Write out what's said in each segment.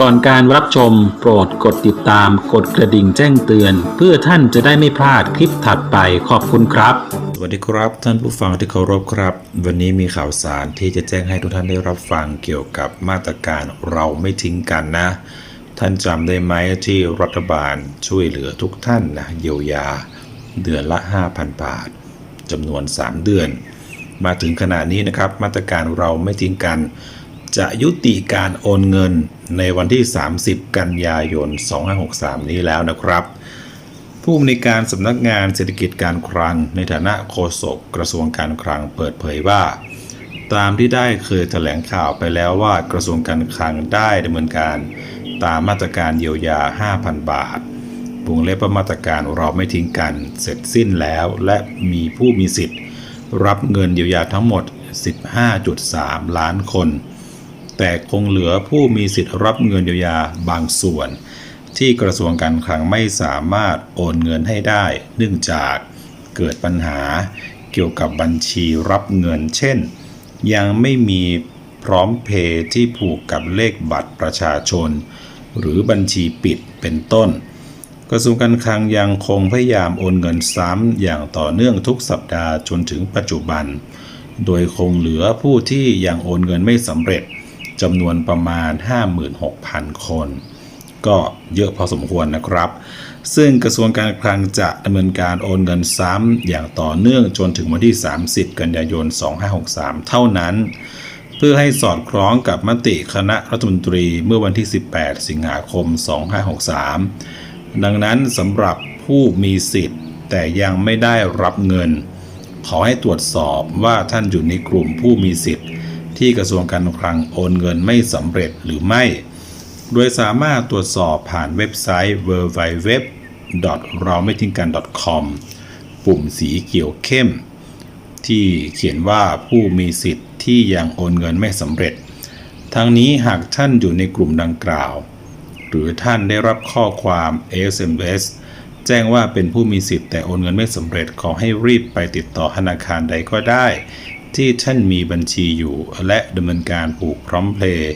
ก่อนการรับชมโปรดกดติดตามกดกระดิ่งแจ้งเตือน เพื่อท่านจะได้ไม่พลาดคลิปถัดไปขอบคุณครับ สวัสดีครับ ท่านผู้ฟังที่เคารพครับ วันนี้มีข่าวสารที่จะแจ้งให้ทุกท่านได้รับฟังเกี่ยวกับมาตรการเราไม่ทิ้งกันนะ ท่านจำได้ไหมที่รัฐบาลช่วยเหลือทุกท่านนะเยียวยา เดือนละ 5,000 บาทจำนวน 3 เดือน มาถึงขณะนี้นะครับ มาตรการเราไม่ทิ้งกัน จะยุติการโอนเงินในวันที่ 30 กันยายน 2563 นี้แล้วนะครับ ผู้อำนวยการสำนักงานเศรษฐกิจการคลัง ในฐานะโฆษกกระทรวงการคลังเปิดเผยว่า ตามที่ได้เคยแถลงข่าวไปแล้วว่ากระทรวงการคลังได้ดำเนินการตามมาตรการเยียวยา 5,000 บาทวงเล็บว่ามาตรการเราไม่ทิ้งกันเสร็จสิ้นแล้ว และมีผู้มีสิทธิ์ รับเงินเยียวยาทั้งหมด 15.3 ล้านคน แต่คงเหลือผู้มีสิทธิ์รับเงินเยียวยาบางส่วน ที่กระทรวงการคลังไม่สามารถโอนเงินให้ได้ เนื่องจากเกิดปัญหาเกี่ยวกับบัญชีรับเงิน เช่น ยังไม่มีพร้อมเพย์ที่ผูกกับเลขบัตรประชาชน หรือบัญชีปิดเป็นต้น กระทรวงการคลังยังคงพยายามโอนเงินซ้ำอย่างต่อเนื่องทุกสัปดาห์จนถึงปัจจุบัน โดยคงเหลือผู้ที่ยังโอนเงินไม่สำเร็จจำนวนประมาณ 56,000 คน ก็เยอะพอสมควรนะครับ ซึ่งกระทรวงการคลังจะดำเนินการโอนเงินซ้ำอย่างต่อเนื่องจนถึงวันที่ 30 กันยายน 2563 เท่านั้น เพื่อให้สอดคล้องกับมติคณะรัฐมนตรีเมื่อวันที่ 18 สิงหาคม 2563 ดังนั้นสำหรับผู้มีสิทธิ์ แต่ยังไม่ได้รับเงิน ขอให้ตรวจสอบว่าท่านอยู่ในกลุ่มผู้มีสิทธิ์ ที่กระทรวงการคลังโอนเงินไม่สำเร็จหรือไม่ โดยสามารถตรวจสอบผ่านเว็บไซต์ w w w เราไม่ทิ้งกัน .com ปุ่มสีเขียวเข้ม ที่เขียนว่าผู้มีสิทธิ์ที่ยังโอนเงินไม่สำเร็จ ทั้งนี้หากท่านอยู่ในกลุ่มดังกล่าว หรือท่านได้รับข้อความ SMS แจ้งว่าเป็นผู้มีสิทธิ์แต่โอนเงินไม่สำเร็จขอให้รีบไปติดต่อธนาคารใดก็ได้ ที่ท่านมีบัญชีอยู่ และดำเนินการผูกพร้อมเพลย์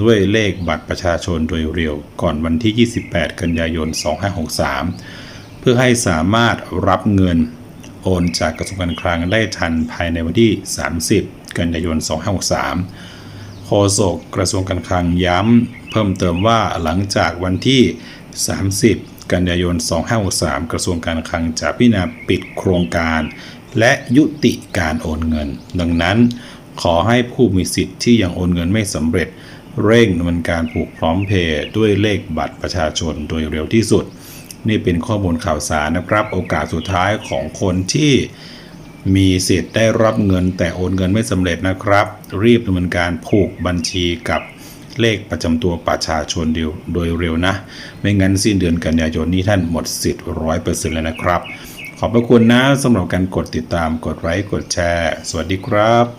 ด้วยเลขบัตรประชาชนโดยเร็วก่อนวันที่ 28 กันยายน 2563 เพื่อให้สามารถรับเงินโอนจากกระทรวงการคลังได้ทันภายในวันที่ 30 กันยายน 2563 ษกกระทรวงการคลังย้ำ เพิ่มเติมว่าหลังจากวันที่ 30 กันยายน 2563 กระทรวงการคลังจะพิจารณาปิดโครงการ และยุติการโอนเงิน ดังนั้น ขอให้ผู้มีสิทธิ์ที่ยังโอนเงินไม่สำเร็จ เร่งดำเนินการผูกพร้อมเพย์ด้วยเลขบัตรประชาชนโดยเร็วที่สุด นี่เป็นข้อมูลข่าวสารนะครับ โอกาสสุดท้ายของคนที่ มีสิทธิ์ได้รับเงินแต่โอนเงินไม่สำเร็จนะครับ รีบดำเนินการผูกบัญชีกับเลขประจำตัวประชาชนเดียวโดยเร็วนะ ไม่งั้นสิ้นเดือนกันยายนนี้ท่านหมดสิทธิ์ร้อยเปอร์เซ็นต์แล้วนะครับ ขอบพระคุณนะสำหรับการกดติดตามกดไลค์กดแชร์ สวัสดีครับ